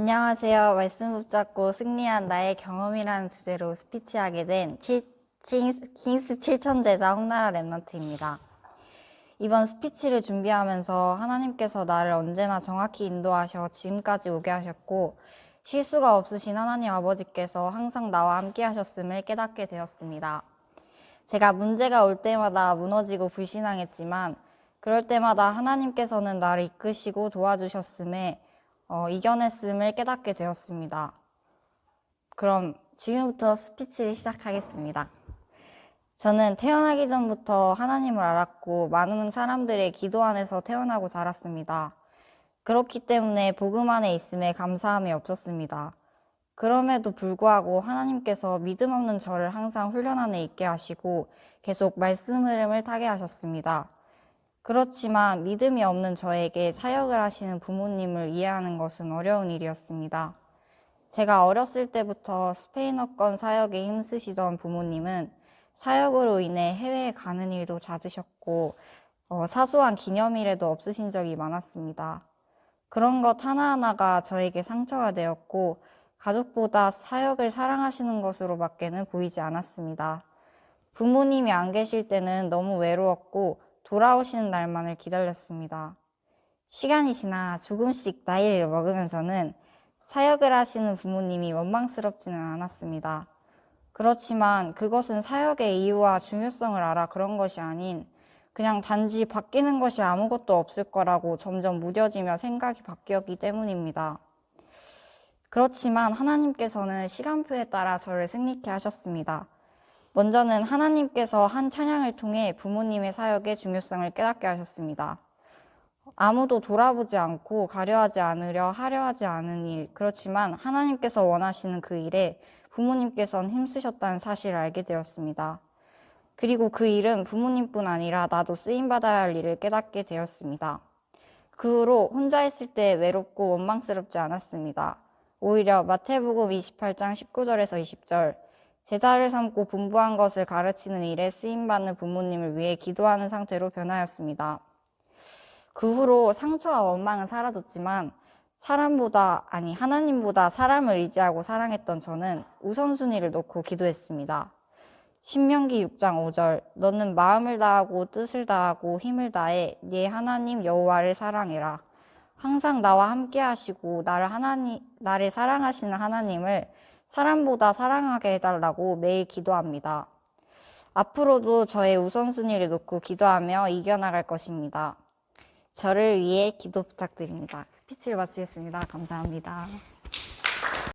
안녕하세요. 말씀 붙잡고 승리한 나의 경험이라는 주제로 스피치하게 된 칠- 킹스, 킹스 7천제자 홍나라 랩넌트입니다. 이번 스피치를 준비하면서 하나님께서 나를 언제나 정확히 인도하셔 지금까지 오게 하셨고 실수가 없으신 하나님 아버지께서 항상 나와 함께 하셨음을 깨닫게 되었습니다. 제가 문제가 올 때마다 무너지고 불신앙했지만 그럴 때마다 하나님께서는 나를 이끄시고 도와주셨음에 어, 이겨냈음을 깨닫게 되었습니다. 그럼 지금부터 스피치를 시작하겠습니다. 저는 태어나기 전부터 하나님을 알았고 많은 사람들의 기도 안에서 태어나고 자랐습니다. 그렇기 때문에 복음 안에 있음에 감사함이 없었습니다. 그럼에도 불구하고 하나님께서 믿음 없는 저를 항상 훈련 안에 있게 하시고 계속 말씀 흐름을 타게 하셨습니다. 그렇지만 믿음이 없는 저에게 사역을 하시는 부모님을 이해하는 것은 어려운 일이었습니다. 제가 어렸을 때부터 스페인어권 사역에 힘쓰시던 부모님은 사역으로 인해 해외에 가는 일도 잦으셨고 어, 사소한 기념일에도 없으신 적이 많았습니다. 그런 것 하나하나가 저에게 상처가 되었고 가족보다 사역을 사랑하시는 것으로밖에는 보이지 않았습니다. 부모님이 안 계실 때는 너무 외로웠고 돌아오시는 날만을 기다렸습니다. 시간이 지나 조금씩 나이를 먹으면서는 사역을 하시는 부모님이 원망스럽지는 않았습니다. 그렇지만 그것은 사역의 이유와 중요성을 알아 그런 것이 아닌 그냥 단지 바뀌는 것이 아무것도 없을 거라고 점점 무뎌지며 생각이 바뀌었기 때문입니다. 그렇지만 하나님께서는 시간표에 따라 저를 승리케 하셨습니다. 먼저는 하나님께서 한 찬양을 통해 부모님의 사역의 중요성을 깨닫게 하셨습니다. 아무도 돌아보지 않고 가려하지 않으려 하려 하지 않은 일. 그렇지만 하나님께서 원하시는 그 일에 부모님께서는 힘쓰셨다는 사실을 알게 되었습니다. 그리고 그 일은 부모님뿐 아니라 나도 쓰임받아야 할 일을 깨닫게 되었습니다. 그 후로 혼자 있을 때 외롭고 원망스럽지 않았습니다. 오히려 마태복음 28장 19절에서 20절 제자를 삼고 분부한 것을 가르치는 일에 쓰임받는 부모님을 위해 기도하는 상태로 변하였습니다. 그 후로 상처와 원망은 사라졌지만 사람보다 아니 하나님보다 사람을 의지하고 사랑했던 저는 우선순위를 놓고 기도했습니다. 신명기 6장 5절 너는 마음을 다하고 뜻을 다하고 힘을 다해 네 하나님 여호와를 사랑해라. 항상 나와 함께 하시고 나를 하나님 나를 사랑하시는 하나님을 사람보다 사랑하게 해달라고 매일 기도합니다. 앞으로도 저의 우선순위를 놓고 기도하며 이겨나갈 것입니다. 저를 위해 기도 부탁드립니다. 스피치를 마치겠습니다. 감사합니다.